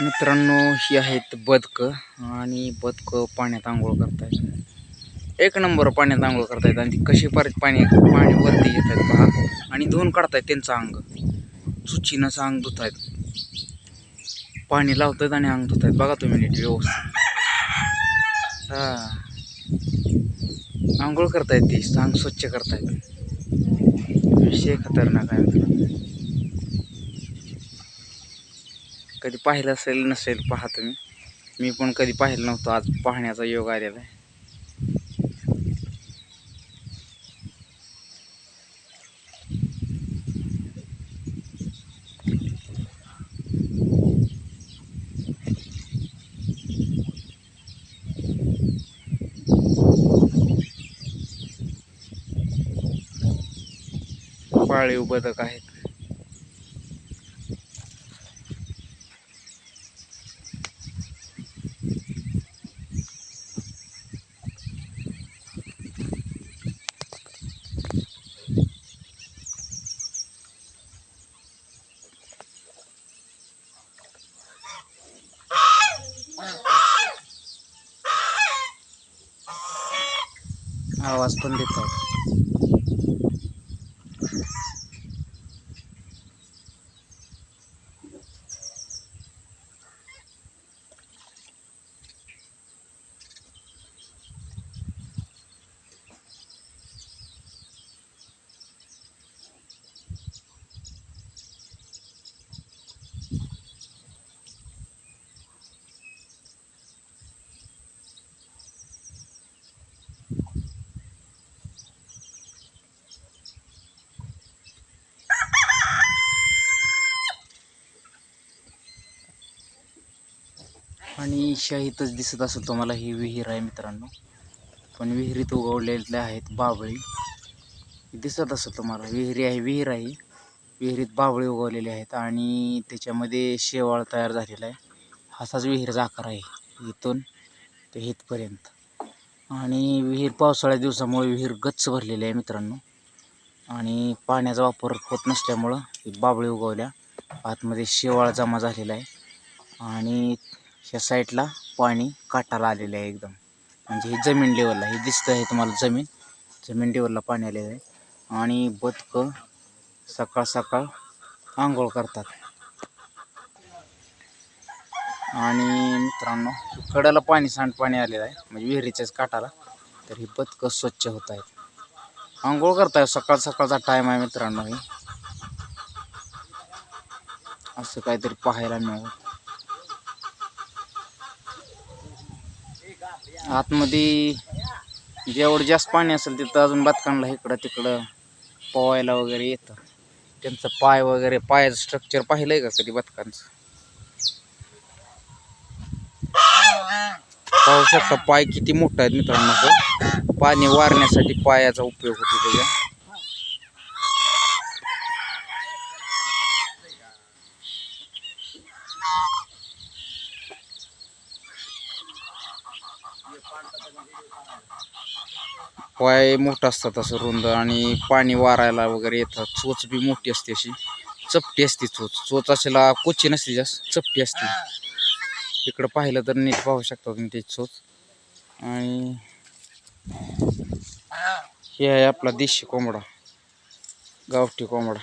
मित्रांनो ही आहेत बदकं आणि बदकं पाण्यात आंघोळ करतायत. एक नंबर पाण्यात आंघोळ करतायत आणि ती कशी पर पाणी पाणी वरती येत आहेत पहा. आणि धुवून काढतायत त्यांचं अंग. चुचीनं असं अंग धुतायत. पाणी लावतात आणि अंग धुतायत. बघा तुम्ही नीट व्यवस्थित. हां. आंघोळ करतायत ती. अंग स्वच्छ करतायत. विषय खतरनाक आहे मित्रांनो कधी पाहिलं असेल नसेल पहा तुम्ही मी पण कधी पाहिलं नव्हतं आज पाहण्याचा योग आलेला आहे. पाळीव बदक आहेत. आवाज पण देतात. शाहीतच दिसत असेल तुम्हाला ही विहीर आहे मित्रांनो. पण विहिरीत उगवलेल्या आहेत बाबळी दिसत असेल तुम्हाला. विहिरी आहे विहीर आहे. विहिरीत बाबळी उगवलेले आहेत आणि त्याच्यामध्ये शेवाळ तयार झालेला आहे. असाच विहिरीचा आकार आहे इथून ते इथपर्यंत. आणि विहीर पावसाळ्या दिवसामुळे विहीर गच्च भरलेली आहे मित्रांनो. आणि पाण्याचा वापर होत नसल्यामुळं ही बाबळी उगवल्या. आतमध्ये शेवाळ जमा झालेला आहे. आणि ह्या साईडला पाणी काटाला आलेलं आहे एकदम. म्हणजे ही जमीन लेवलला हे दिसतं आहे तुम्हाला जमीन. जमीन लेवलला पाणी आलेलं आहे. आणि बदकं सकाळ सकाळ आंघोळ करतात. आणि मित्रांनो कडाला पाणी सांडपाणी आलेलं आहे. म्हणजे विहिरीच्याच काटाला तर ही बदकं स्वच्छ होत आहेत. आंघोळ करताय सकाळ सकाळचा टाईम आहे मित्रांनो हे. असं काहीतरी पाहायला मिळत आतमध्ये जेवढं जास्त पाणी असेल तिथं अजून बदकांना इकडं तिकडं पोवायला वगैरे येतं. त्यांचं पाय वगैरे पायाचं स्ट्रक्चर पाहिलंय का कधी बदकांचं पाहू शकता पाय किती मोठा आहेत मित्रांनो. पाणी वारण्यासाठी पायाचा उपयोग होतो त्याच्या पाय मोठं असतात असं रुंद आणि पाणी वारायला वगैरे येतात चोच बी मोठी असते अशी. चपटी असते चोच. चोच असेला कोची नसते जास्त. चपटी असते. इकडं पाहिलं तर नीट पाहू शकता तुम्ही ते चोच. आणि हे आहे आपला देशी कोंबडा. गावठी कोंबडा.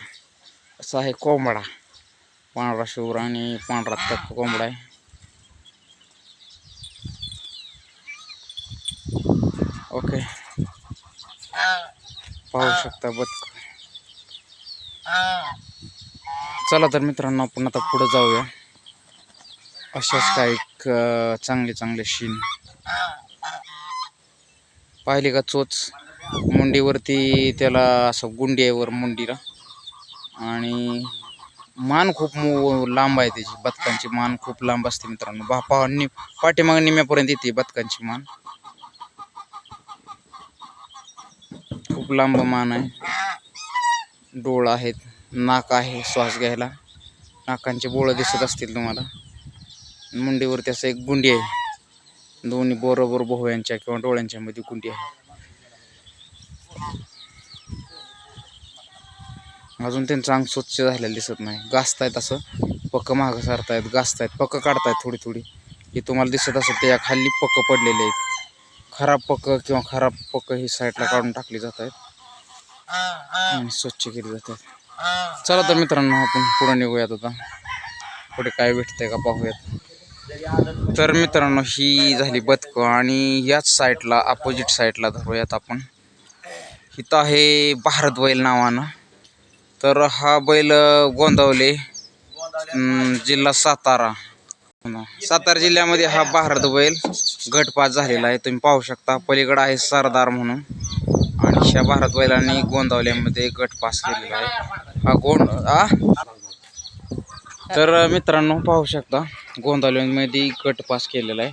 असा आहे कोंबडा. पांढरा शुभ्र आणि पांढरा तप कोंबडा आहे. ओके. पाहू शकता बदक. चला तर मित्रांनो आपण आता पुढे जाऊया. अशाच काही चांगले चांगले शीन पाहिले का चोच? मुंडीवरती त्याला असं गुंडी आहे वर मुंडीला. आणि मान खूप लांब आहे त्याची बदकांची मान खूप लांब असते मित्रांनो. बा पा नि पाठीमाग निम्यापर्यंत येते बदकांची मान. खूप लांब मान आहे. डोळ आहेत. नाक आहे श्वास घ्यायला. नाकांचे बोळं दिसत असतील तुम्हाला. मुंडीवरती असं एक गुंडी आहे. दोन्ही बरोबर भोवयांच्या किंवा डोळ्यांच्या मध्ये गुंडी आहे. अजून त्यांचं अंग स्वच्छ झालेलं दिसत नाही. गाजतायत असं. पक्क मागं सारतायत घासतायत पक्क काढतायत थोडी थोडी. हे तुम्हाला दिसत असेल त्या खाली पक्क पडलेले आहेत. खराब पकं किंवा खराब पकं ही साईडला काढून टाकली जात आहेत. आणि स्वच्छ केली जातात चला तर मित्रांनो आपण पुढे निघूयात आता. पुढे काय भेटतंय का पाहूयात. तर मित्रांनो ही झाली बदकं आणि याच साईडला अपोजिट साईडला धरूयात आपण. इथं आहे भारत बैल नावानं. तर हा बैल गोंदावले जिल्हा सातारा. सातारा जिल्ह्यामध्ये हा भारत बैल गटपास झालेला आहे. तुम्ही पाहू शकता पलीकडं आहे सरदार म्हणून. आणि शा भारत बैलांनी गोंदावल्यामध्ये गटपास केलेला आहे. हा गोंड आ? तर मित्रांनो पाहू शकता गोंदावल्यामध्ये गटपास केलेला आहे.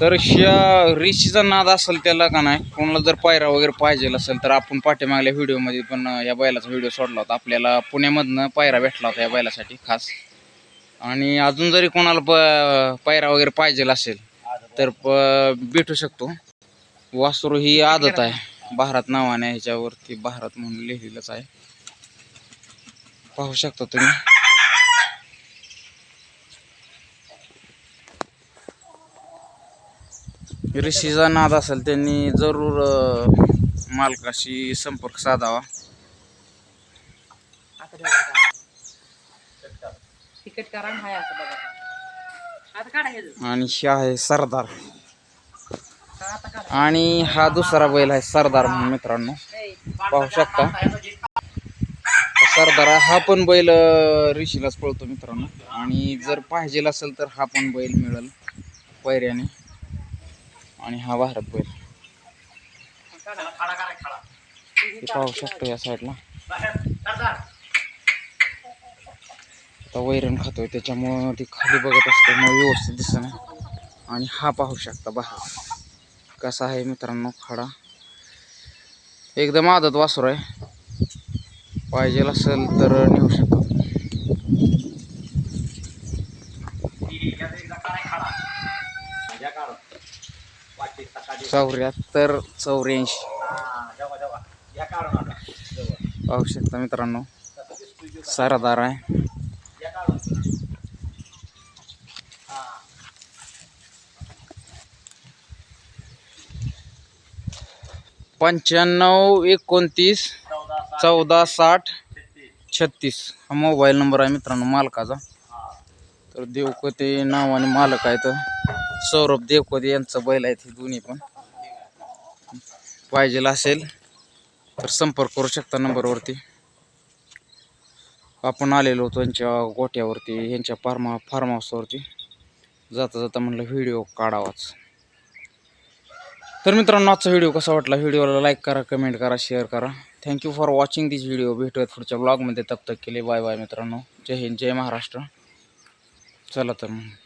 तर ह्या रिशीचा नाद असेल त्याला का नाही? कोणाला जर पायरा वगैरे पाहिजे असेल तर आपण पाठीमागल्या व्हिडिओमध्ये पण या बैलाचा व्हिडिओ सोडला होता. आपल्याला पुण्यामधनं पायरा भेटला होता या बैलासाठी खास. आणि अजून जरी कोणाला प पायरा वगैरे पाहिजे असेल तर प भेटू शकतो. वासरू ही आदत आहे. भारत नावाने ह्याच्यावरती भारत म्हणून लिहिलेलंच आहे. पाहू शकता तुम्ही. ऋषीचा नाद असेल त्यांनी जरूर मालकाशी संपर्क साधावा. तिकीट करा हाय असं बघा. आणि ही आहे सरदार. आणि हा दुसरा बैल आहे सरदार म्हणून मित्रांनो. पाहू शकता. सरदार हा पण बैल ऋषीलाच पळतो मित्रांनो. आणि जर पाहिजे असेल तर हा पण बैल मिळेल पैऱ्याने. आणि हा भारत बैल. पाहू शकतो या साईडला आता वैरण खातोय त्याच्यामुळं ती खाली बघत असते मग व्यवस्थित दिसणं आणि हा पाहू शकता बाहेर कसा आहे मित्रांनो खाडा. एकदम आदत वासरू आहे. पाहिजे असेल तर नेऊ शकतो. चौऱ्याहत्तर चौऱ्याऐंशी. पाहू शकता मित्रांनो सारादार आहे. पंच्याण्णव एकोणतीस चौदा साठ छत्तीस. हा मोबाईल नंबर आहे मित्रांनो मालकाचा. तर देवकोते आणि मालक आहेत. सौरभ देवकोते यांचं बैल आहेत हे दोन्ही पण. पाहिजे असेल तर संपर्क करू शकता नंबरवरती. आपण आलेलो होतो यांच्या गोट्यावरती यांच्या फार्मा फार्म हाऊसवरती जाता जाता म्हणलं व्हिडिओ काढावाच. तर मित्रांनो आजचा व्हिडिओ कसा वाटला व्हिडिओला लाईक करा कमेंट करा शेअर करा. Thank you for watching this video भेटूयात पुढच्या ब्लॉगमध्ये तब तक केले बाय बाय मित्रांनो. जय हिंद जय महाराष्ट्र. चला तर मग.